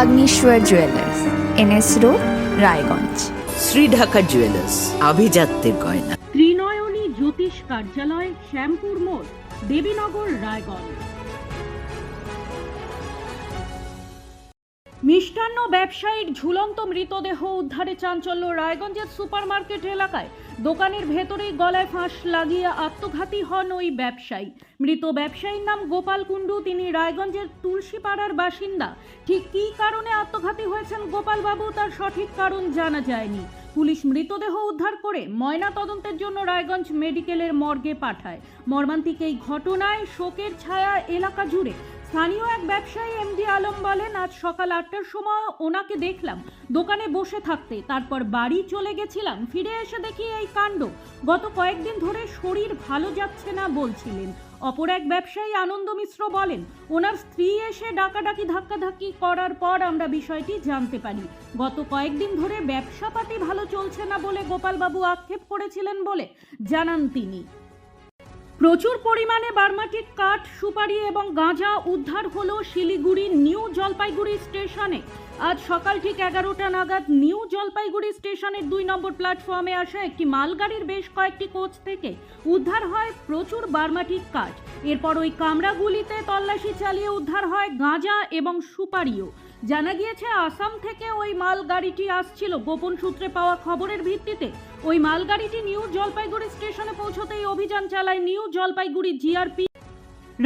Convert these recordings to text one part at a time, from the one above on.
Agnishwar jewellers NS road Raiganj Shri Dhaka jewellers আভিজাত্যের গয়না ত্রিনয়নী জ্যোতিষ কার্যালয় শ্যামপুর মোড় দেবীনগর রায়গঞ্জ। মিষ্টান্ন ব্যবসায়ীর ঝুলন্ত মৃতদেহ উদ্ধারে চাঞ্চল্য রায়গঞ্জের সুপারমার্কেট এলাকায়। দোকানের ভেতরেই গলায় ফাঁস লাগিয়ে আত্মঘাতী হন ওই ব্যবসায়ী। মৃত ব্যবসায়ীর নাম গোপাল কুণ্ডু, তিনি রায়গঞ্জের তুলসীপাড়ার বাসিন্দা। ঠিক কী কারণে আত্মঘাতী হয়েছেন গোপালবাবু, তার সঠিক কারণ জানা যায়নি। পুলিশ মৃতদেহ উদ্ধার করে ময়না তদন্তের জন্য রায়গঞ্জ মেডিকেলের মর্গে পাঠায়। মর্মান্তিক এই ঘটনায় শোকের ছায়া এলাকা জুড়ে স্থানীয় এক ব্যবসায়ী এমডি আলম বলেন, আজ সকাল আটটার সময় ওনাকে দেখলাম। দোকানে বসে থাকতে। তারপর বাড়ি চলে গেছিলাম। ফিরে এসে দেখি এই কাণ্ড। গত কয়েকদিন ধরে শরীর ভালো যাচ্ছে না বলছিলেন। অপর এক ব্যবসায়ী আনন্দ মিশ্র বলেন, ওনার স্ত্রী এসে ডাকাডাকি ধাক্কাধাক্কি করার পর আমরা বিষয়টি জানতে পারি। গত কয়েকদিন ধরে ব্যবসাপাতি ভালো চলছে না বলে গোপালবাবু আক্ষেপ করেছিলেন বলে জানান তিনি। প্রচুর পরিমাণে বার্মাটিক কাঠ, সুপারি এবং গাঁজা উদ্ধার হলো শিলিগুড়ি নিউ জলপাইগুড়ি স্টেশনে। আজ সকাল ঠিক এগারোটা নাগাদ নিউ জলপাইগুড়ি স্টেশনের দুই নম্বর প্ল্যাটফর্মে আসা একটি মালগাড়ির বেশ কয়েকটি কোচ থেকে উদ্ধার হয় প্রচুর বার্মাটিক কাঠ। এরপর ওই কামরাগুলিতে তল্লাশি চালিয়ে উদ্ধার হয় গাঁজা এবং সুপারিও। জানা গিয়েছে, আসাম থেকে ওই মালগাড়িটি আসছিল। গোপন সূত্রে পাওয়া খবরের ভিত্তিতে ওই মালগাড়িটি নিউ জলপাইগুড়ি স্টেশনে পৌঁছতেই অভিযান চালায় New Jalpaiguri GRP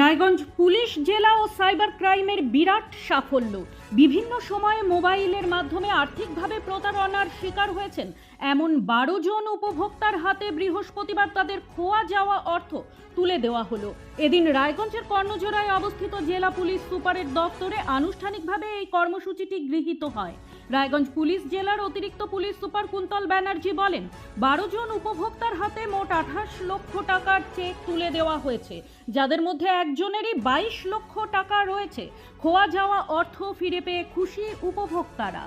Raiganj police, জেলা ও সাইবার ক্রাইমের বিরাট সাফল্য। বিভিন্ন সময়ে মোবাইলের মাধ্যমে আর্থিকভাবে প্রতারণার শিকার হয়েছেন এমন বারো জন উপভোক্তার হাতে বৃহস্পতিবার তাদের খোয়া যাওয়া অর্থ তুলে দেওয়া হলো। এদিন রায়গঞ্জের কর্ণজোড়ায় অবস্থিত জেলা পুলিশ সুপারের দপ্তরে আনুষ্ঠানিকভাবে এই কর্মসূচিটি গৃহীত হয়। রায়গঞ্জ পুলিশ জেলার অতিরিক্ত পুলিশ সুপার কুন্তল ব্যানার্জি বলেন, বারো জন উপভোক্তার হাতে মোট আঠাশ লক্ষ টাকার চেক তুলে দেওয়া হয়েছে। যাদের মধ্যে একজনেরই বাইশ লক্ষ টাকা রয়েছে। খোয়া যাওয়া অর্থ ফিরে পেয়ে খুশি উপভোক্তারা।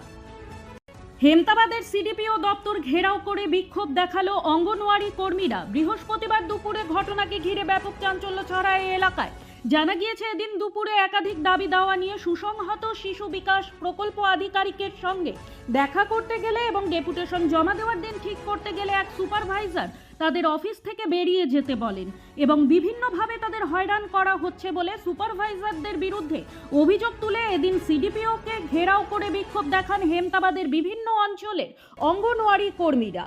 হেমতাবাদের সিডিপিও দপ্তর ঘেরাও করে বিক্ষোভ দেখাল অঙ্গনওয়াড়ি কর্মীরা। বৃহস্পতিবার দুপুরে ঘটনাকে ঘিরে ব্যাপক চাঞ্চল্য ছড়ায় এলাকায়। জানা গিয়েছে, এদিন দুপুরে একাধিক দাবি দাওয়া নিয়ে সুসংহত শিশু বিকাশ প্রকল্প আধিকারিকের সঙ্গে দেখা করতে গেলে এবং ডেপুটেশন জমা দেওয়ার দিন ঠিক করতে গেলে এক সুপারভাইজার তাদের অফিস থেকে বেরিয়ে যেতে বলেন এবং বিভিন্নভাবে তাদের হয়রান করা হচ্ছে বলে সুপারভাইজারদের বিরুদ্ধে অভিযোগ তুলে এদিন সিডিপিওকে ঘেরাও করে বিক্ষোভ দেখান হেমতাবাদের বিভিন্ন অঞ্চলের অঙ্গনওয়াড়ি কর্মীরা।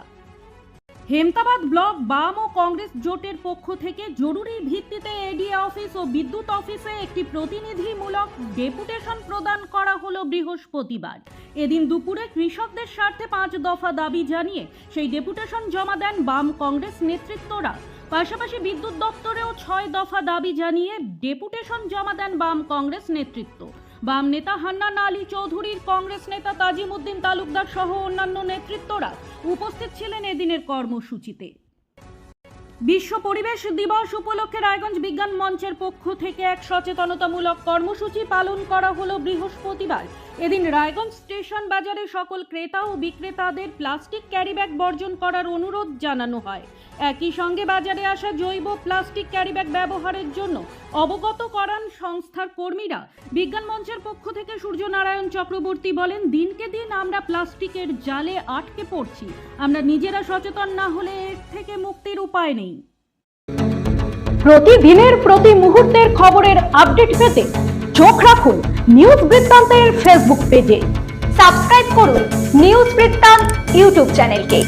হেমতাবাদ ব্লক বাম ও কংগ্রেস জোটের পক্ষ থেকে জরুরি ভিত্তিতে এডিএ অফিস ও বিদ্যুৎ অফিসে একটি প্রতিনিধিমূলক ডেপুটেশন প্রদান করা হলো বৃহস্পতিবার। এদিন দুপুরে কৃষকদের স্বার্থে পাঁচ দফা দাবি জানিয়ে সেই ডেপুটেশন জমা দেন বাম কংগ্রেস নেতৃত্বরা। পাশাপাশি বিদ্যুৎ দপ্তরেও ছয় দফা দাবি জানিয়ে ডেপুটেশন জমা দেন বাম কংগ্রেস নেতৃত্ব। বাম নেতা হান্নান আলী চৌধুরীর কংগ্রেস নেতা তাজিমুদ্দিন তালুকদার সহ অন্যান্য নেতৃত্বরা উপস্থিত ছিলেন এদিনের কর্মসূচিতে। বিশ্ব পরিবেশ দিবস উপলক্ষে রায়গঞ্জ বিজ্ঞান মঞ্চের পক্ষ থেকে এক সচেতনতামূলক কর্মসূচি পালন করা হলো বৃহস্পতিবার। এদিন রায়গঞ্জ স্টেশন বাজারে সকল ক্রেতা ও বিক্রেতাদের প্লাস্টিক ক্যারিব্যাগ বর্জন করার অনুরোধ জানানো হয়। একই সঙ্গে বাজারে আসা জৈব প্লাস্টিক ক্যারিব্যাগ ব্যবহারের জন্য অবগত করান সংস্থার কর্মীরা। বিজ্ঞান মঞ্চের পক্ষ থেকে সূর্যনারায়ণ চক্রবর্তী বলেন, দিনকে দিন আমরা প্লাস্টিকের জালে আটকে পড়ছি। আমরা নিজেরা সচেতন না হলে এর থেকে মুক্তির উপায় নেই। প্রতিদিনের, প্রতি মুহূর্তের খবরের আপডেট পেতে চোখ রাখুন নিউজ বৃত্তান্তের ফেসবুক পেজে। সাবস্ক্রাইব করুন নিউজ বৃত্তান্ত ইউটিউব চ্যানেলকে।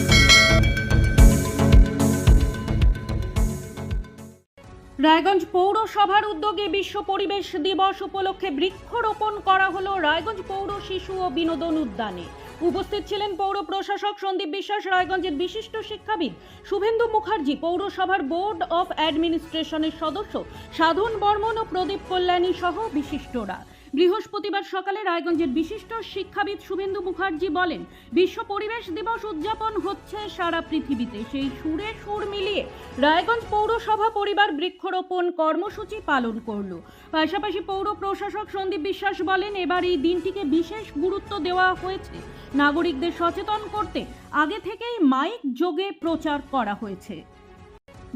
রায়গঞ্জ পৌরসভার উদ্যোগে বিশ্ব পরিবেশ দিবস উপলক্ষে বৃক্ষরোপণ করা হলো রায়গঞ্জ পৌর শিশু ও বিনোদন উদ্যানে। উপস্থিত ছিলেন পৌর প্রশাসক সন্দীপ বিশ্বাস রায়গঞ্জের বিশিষ্ট শিক্ষাবিদ শুভেন্দু মুখার্জি, পৌরসভার বোর্ড অফ অ্যাডমিনিস্ট্রেশনের সদস্য সাধন বর্মন ও প্রদীপ কল্যাণী সহ বিশিষ্টরা। বৃহস্পতিবার সকালে রায়গঞ্জের বিশিষ্ট শিক্ষাবিদ শুভেন্দু মুখার্জি বলেন, বিশ্ব পরিবেশ দিবস উদযাপন হচ্ছে সারা পৃথিবীতে। সেই সুরে সুর মিলিয়ে রায়গঞ্জ পৌরসভা পরিবার বৃক্ষরোপণ কর্মসূচি পালন করল। পাশাপাশি পৌর প্রশাসক সন্দীপ বিশ্বাস বলেন, এবার এই দিনটিকে বিশেষ গুরুত্ব দেওয়া হয়েছে। নাগরিকদের সচেতন করতে আগে থেকেই মাইক যোগে প্রচার করা হয়েছে।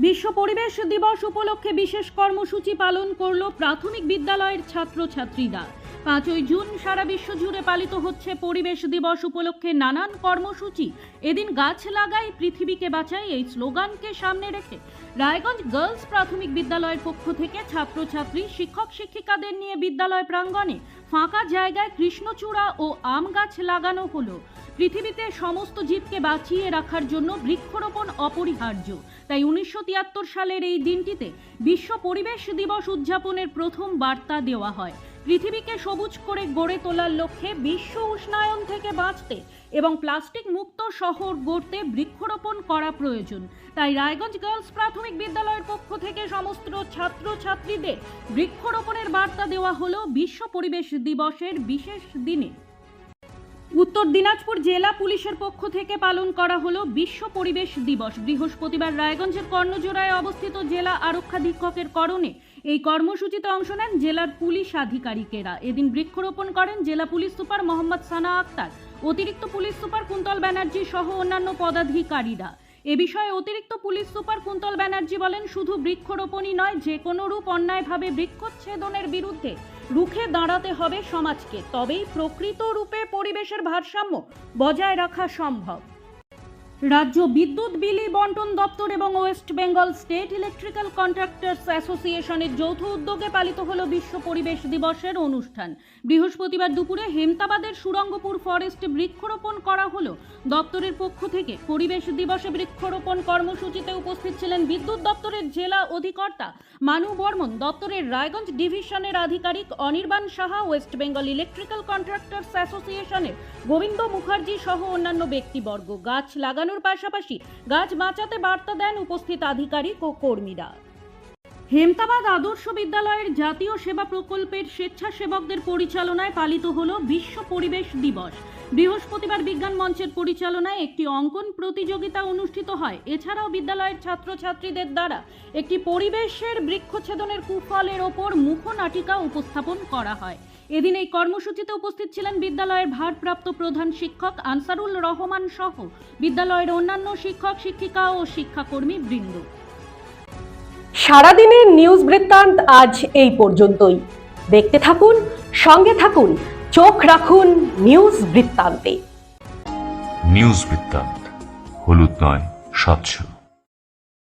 বিশ্ব পরিবেশ দিবস উপলক্ষে বিশেষ কর্মসূচি পালন করল প্রাথমিক বিদ্যালয়ের ছাত্রছাত্রীরা। পাঁচই জুন সারা বিশ্ব জুড়ে পালিত হচ্ছে পরিবেশ দিবস উপলক্ষে নানান কর্মসূচি। এদিন গাছ লাগাই, পৃথিবীকে বাঁচাই এই স্লোগানকে সামনে রেখে রায়গঞ্জ গার্লস প্রাথমিক বিদ্যালয়ের পক্ষ থেকে ছাত্রছাত্রী, শিক্ষক, শিক্ষিকাদের নিয়ে বিদ্যালয় প্রাঙ্গণে ফাঁকা জায়গায় কৃষ্ণচূড়া ও আম গাছ লাগানো হলো। পৃথিবীতে সমস্ত জীবকে বাঁচিয়ে রাখার জন্য বৃক্ষরোপণ অপরিহার্য। তাই উনিশশো তিয়াত্তর সালের এই দিনটিতে বিশ্ব পরিবেশ দিবস উদযাপনের প্রথম বার্তা দেওয়া হয়। পৃথিবীকে সবুজ করে গড়ে তোলার লক্ষ্যে বিশ্ব উষ্ণায়ন থেকে বাঁচতে এবং প্লাস্টিক মুক্ত শহর গড়তে বৃক্ষরোপণ করা প্রয়োজন। তাই রায়গঞ্জ গার্লস প্রাথমিক বিদ্যালয়ের পক্ষ থেকে সমস্ত ছাত্র ছাত্রীদের বৃক্ষরোপণের বার্তা দেওয়া হলো বিশ্ব পরিবেশ দিবসের বিশেষ দিনে। উত্তর দিনাজপুর জেলা পুলিশের পক্ষ থেকে পালন করা হলো বিশ্ব পরিবেশ দিবস। বৃহস্পতিবার রায়গঞ্জের কর্ণজোড়ায় অবস্থিত জেলা আরক্ষাধীক্ষকের করণে এই কর্মসূচিতে অংশ নেন জেলার পুলিশ আধিকারিকেরা। এদিন বৃক্ষরোপণ করেন জেলা পুলিশ সুপার মোহাম্মদ সানা আক্তার। অতিরিক্ত পুলিশ সুপার কুন্তল ব্যানার্জি সহ অন্যান্য পদাধিকারীরা। এ বিষয়ে অতিরিক্ত পুলিশ সুপার কুন্তল ব্যানার্জি বলেন, শুধু বৃক্ষরোপণই নয়, যে কোনো রূপ অন্যায়ভাবে বৃক্ষচ্ছেদনের বিরুদ্ধে রুখে দাঁড়াতে হবে সমাজকে। তবেই প্রকৃত রূপে পরিবেশের ভারসাম্য বজায় রাখা সম্ভব। রাজ্য বিদ্যুৎ, বিলি, বন্টন দপ্তর এবং West Bengal state electrical contractors অ্যাসোসিয়েশনের যৌথ উদ্যোগে পালিত হলো বিশ্ব পরিবেশ দিবসের অনুষ্ঠান। বৃহস্পতিবার দুপুরে হেমতাবাদের সুরঙ্গপুর ফরেস্টে বৃক্ষরোপণ করা হলো। দপ্তরের পক্ষ থেকে পরিবেশ দিবসে বৃক্ষরোপণ কর্মসূচিতে উপস্থিত ছিলেন বিদ্যুৎ দপ্তরের জেলা অধিকর্তা মানু বর্মন। দপ্তরের রায়গঞ্জ ডিভিশনের আধিকারিক Anirban Saha, West Bengal electrical contractors অ্যাসোসিয়েশনের গোবিন্দ মুখার্জি সহ অন্যান্য ব্যক্তিবর্গ। গাছ লাগানোর পাশাপাশি গাছ বাঁচাতে বার্তা দেন উপস্থিত আধিকারিক ও কর্মীরা। হেমতাবাদ আদর্শ বিদ্যালয়ের জাতীয় সেবা প্রকল্পের স্বেচ্ছাসেবকদের পরিচালনায় পালিত হল বিশ্ব পরিবেশ দিবস। বৃহস্পতিবার বিজ্ঞান মঞ্চের পরিচালনায় একটি অঙ্কন প্রতিযোগিতা অনুষ্ঠিত হয়। এছাড়াও বিদ্যালয়ের ছাত্রছাত্রীদের দ্বারা একটি পরিবেশের বৃক্ষছেদনের কুফলের ওপর মুখনাটিকা উপস্থাপন করা হয়। এদিন এই কর্মসূচিতে উপস্থিত ছিলেন বিদ্যালয়ের ভারপ্রাপ্ত প্রধান শিক্ষক আনসারুল রহমান সহ বিদ্যালয়ের অন্যান্য শিক্ষক শিক্ষিকা ও শিক্ষাকর্মী বৃন্দ। সারাদিনের নিউজ বৃত্তান্ত আজ এই পর্যন্তই। দেখতে থাকুন সঙ্গে থাকুন চোখ রাখুন নিউজ বৃত্তান্তে। নিউজ বৃত্তান্ত হলুদ নয় স্বচ্ছ